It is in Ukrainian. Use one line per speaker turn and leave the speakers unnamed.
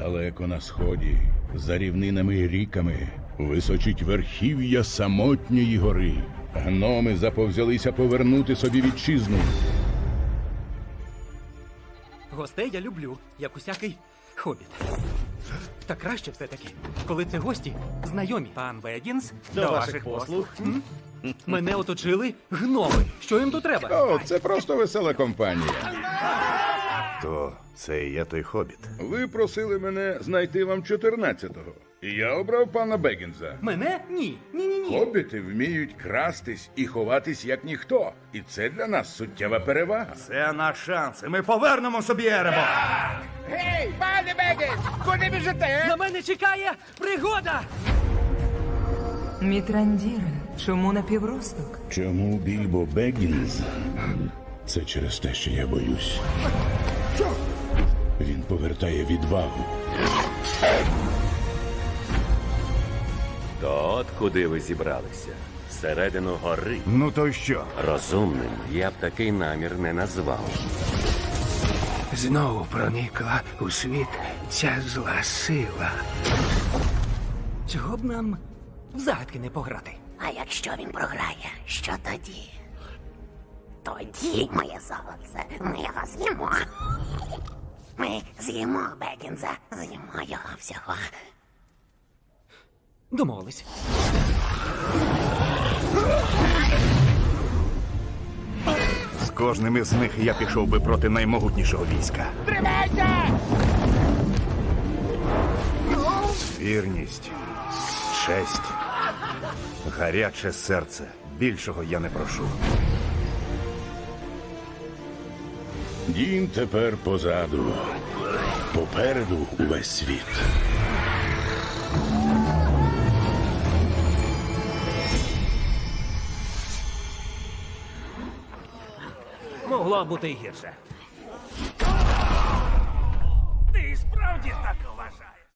Далеко на сході, за рівнинами і ріками, височить верхів'я самотньої гори. Гноми заповзялися повернути собі вітчизну.
Гостей я люблю, як усякий хобіт. Та краще все-таки, коли це гості знайомі. Пан Бегінс,
До ваших послуг.
М? Мене оточили гноми. Що їм тут треба?
О, це просто весела компанія.
То це і є той хобіт.
Ви просили мене знайти вам 14-го. І я обрав пана Бегінза.
Мене? Ні. Ні, ні, ні.
Хобіти вміють крастись і ховатись як ніхто. І це для нас суттєва перевага.
Це наш шанс, і ми повернемо собі Еремо.
Гей, пане Бегінс, куди біжите?
На мене чекає пригода!
Мітрандіре, чому напівросток?
Чому Більбо Бегінз? Це через те, що я боюсь. Він повертає відвагу.
То от куди ви зібралися? Всередину гори.
Ну то й що?
Розумним я б такий намір не назвав.
Знову проникла у світ ця зла сила.
Чого б нам в загадки не пограти?
А якщо він програє, що тоді? Тоді, моє золоце, ми його з'їмо. Ми з'їмо Бекінза, з'їмо його всього.
Домовились.
З кожним із них я пішов би проти наймогутнішого війська.
Тримайся!
Вірність, честь, гаряче серце. Більшого я не прошу.
Дім тепер позаду. Попереду увесь світ.
Могло бути і гірше.